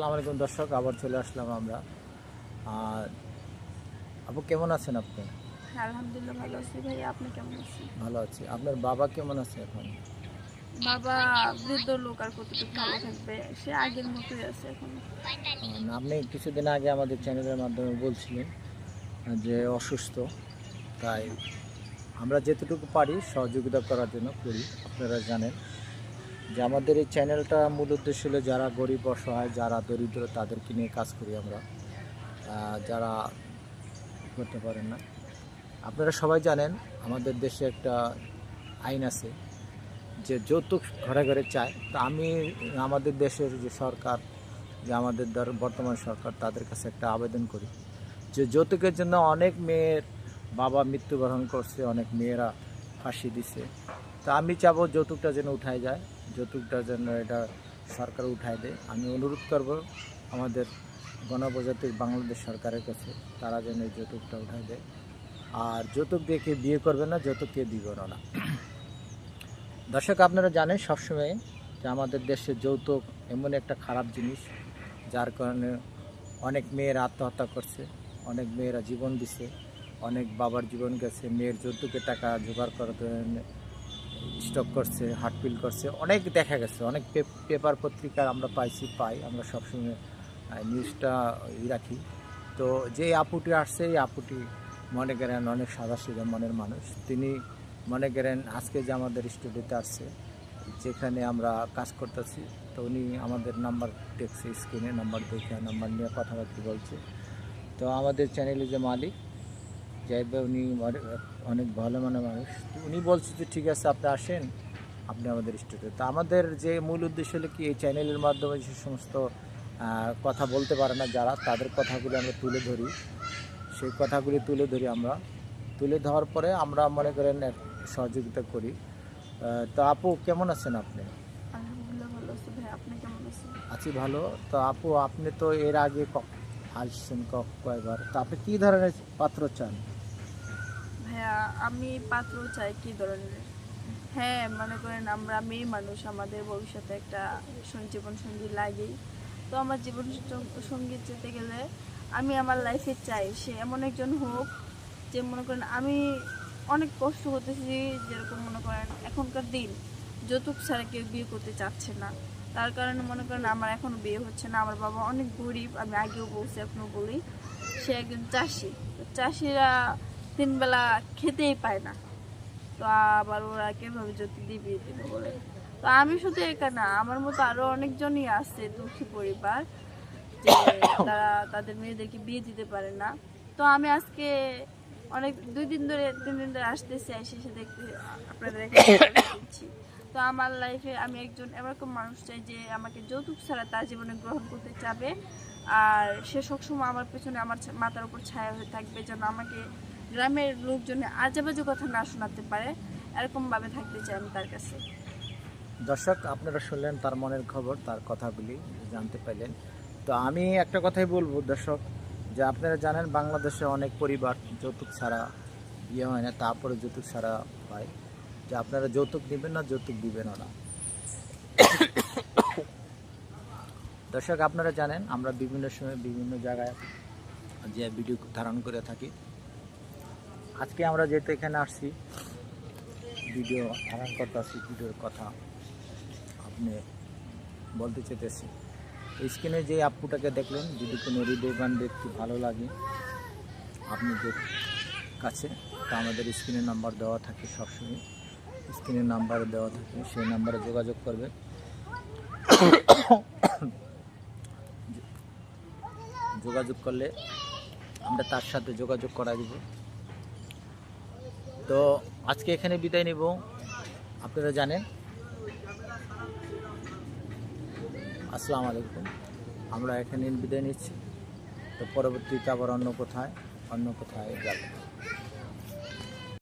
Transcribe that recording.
আসসালামু আলাইকুম দর্শক আবার চলে আসলাম আমরা। আর আপু কেমন আছেন আপনি? আলহামদুলিল্লাহ ভালো আছি। ভাই আপনি কেমন আছেন? ভালো আছি। আপনার বাবা কেমন আছে এখন? বাবা বৃদ্ধ লোক আর কতটুকু ভালো থাকবে সে আগের মতোই আছে এখন। আপনি কিছুদিন আগে আমাদের চ্যানেলের মাধ্যমে বলছিলেন যে অসুস্থ তাই আমরা যেতটুকু পারি সহযোগিতা করার জন্য করি আপনারা জানেন। যে আমাদের এই চ্যানেলটা মূল উদ্দেশ্য হলো যারা গরিব, অসহায়, যারা দরিদ্র, তাদেরকে নিয়ে কাজ করি আমরা। যারা করতে পারেন না। আপনারা সবাই জানেন, আমাদের দেশে একটা আইন আছে যে যৌতুক ঘরে ঘরে চায়। তো আমি, আমাদের দেশের যে সরকার, যে আমাদের ধর- বর্তমান সরকার, তাদের কাছে একটা আবেদন করি যে যৌতুকের জন্য অনেক মেয়ের বাবা মৃত্যুবরণ করছে, অনেক মেয়েরা ফাঁসি দিছে। তা আমি চাবো যৌতুকটা যেন উঠায় যায়। যৌতুকটা যেন এটা সরকার উঠায় দেয়। আমি অনুরোধ করব আমাদের গণপ্রজাতির বাংলাদেশ সরকারের কাছে, তারা যেন এই যৌতুকটা উঠায় দেয়। আর যৌতুক দিয়ে কেউ বিয়ে করবে না, যৌতুক কে দিবে না। দর্শক, আপনারা জানেন সবসময় যে আমাদের দেশে যৌতুক এমন একটা খারাপ জিনিস, যার কারণে অনেক মেয়েরা আত্মহত্যা করছে, অনেক মেয়েরা জীবন দিছে, অনেক বাবার জীবন গেছে, মেয়ের যৌতুকের টাকা জোগাড় করতে স্টক করছে হাটপিল করছে, অনেক দেখা গেছে, অনেক পেপার পত্রিকার আমরা পাইছি, পাই, আমরা সবসময় নিউজটা রাখি। তো যে আপুটি আসছে, এই আপুটি মনে করেন অনেক সাদা সিধা মনের মানুষ। তিনি মনে করেন আজকে যে আমাদের স্টুডিওতে আসছে, যেখানে আমরা কাজ করতেছি, তো উনি আমাদের নাম্বার টেক্সে স্ক্রিনে নাম্বার দেখে নাম্বার নিয়ে কথাবার্তা বলছে। তো আমাদের চ্যানেলে যে মালিক যাইবে উনি অনে- অনেক ভালো মানে মানুষ। তো উনি বলছে যে ঠিক আছে আপনি আসেন আপনি আমাদের স্টুডিও তো। আমাদের যে মূল উদ্দেশ্য হলো কি এই চ্যানেলের মাধ্যমে যে সমস্ত কথা বলতে পারে না যারা তাদের কথাগুলি আমরা তুলে ধরি। সেই কথাগুলি তুলে ধরি আমরা। তুলে ধরার পরে আমরা মনে করেন এক সহযোগিতা করি। তো আপু কেমন আছেন আপনি? আছি ভালো। তো আপু আপনি তো এর আগে আসছেন ক- কয়বার? তো আপনি কী ধরনের পাত্র চান? আমি পাত্র চাই কি ধরনের? হ্যাঁ মনে করেন আমরা মেয়ে মানুষ, আমাদের ভবিষ্যতে একটা জীবন সঙ্গী লাগেই। তো আমার জীবন সঙ্গী যেতে গেলে আমি আমার লাইফে চাই। সে এমন একজন হোক যে মনে করেন আমি অনেক কষ্ট করতেছি, যেরকম মনে করেন এখনকার দিন। যৌতুক ছাড়া কেউ বিয়ে করতে চাচ্ছে না। তার কারণে মনে করেন আমার এখনও বিয়ে হচ্ছে না। আমার বাবা অনেক গরিব, আমি আগেও বলছি এখনও বলি। সে একজন চাষি। তো চাষিরা তিনবেলা খেতেই পায় না। তো আবার ওরা কীভাবে যদি দিবি দিবে বলে। তো আমি শুধু একা না, আমার মতো আরও অনেকজনই আছে দুঃখী পরিবার, যে তারা তাদের মেয়েদেরকে বিয়ে দিতে পারে না। তো আমি আজকে অনেক, দুই দিন ধরে, তিন দিন ধরে আসতেছি, এসে এসে দেখতে আপনাদের এখানে তো আমার লাইফে আমি একজন এরকম মানুষ চাই যে আমাকে যৌতুক ছাড়া তার জীবনে গ্রহণ করতে চাবে। আর সে সবসময় আমার পেছনে, আমার মাথার উপর ছায়া হয়ে থাকবে, যেন আমাকে গ্রামের লোকজনে আজে বাজে কথা না শোনাতে পারে এরকম ভাবে থাকতে চাই আমি তার কাছে। দর্শক, আপনারা শুনলেন তার মনের খবর, তার কথাগুলি জানতে পারলেন। তো আমি একটা কথাই বলব দর্শক, যে আপনারা জানেন বাংলাদেশে অনেক পরিবার যৌতুক ছাড়া ইয়ে হয় না, তারপরে যৌতুক ছাড়া হয়। যে আপনারা যৌতুক দিবেন না, যৌতুক দিবেন না। দর্শক, আপনারা জানেন আমরা বিভিন্ন সময় বিভিন্ন জায়গায় যে ভিডিও ধারণ করে থাকি। আজকে আমরা যেহেতু এখানে আসছি, ভিডিও ধারণ করতে আসছি ভিডিওর কথা আপনি বলতে চেতেছি স্ক্রিনে যে আপুটাকে দেখলেন, যদি কোনো হৃদয় গান দেখতে ভালো লাগে, আপনাদের কাছে, তা আমাদের স্ক্রিনের নাম্বার দেওয়া থাকে সবসময়। স্ক্রিনের নাম্বার দেওয়া থাকে, সেই নাম্বারে যোগাযোগ করবে। যোগাযোগ করলে আমরা তার সাথে যোগাযোগ করা দিব। তো আজকে এখানে বিদায় নিব। আপনারা জানেন। আসসালামু আলাইকুম। আমরা এখানে বিদায় নিচ্ছি। তো পরবর্তীতে আবার অন্য কোথায় অন্য কোথায় যাব।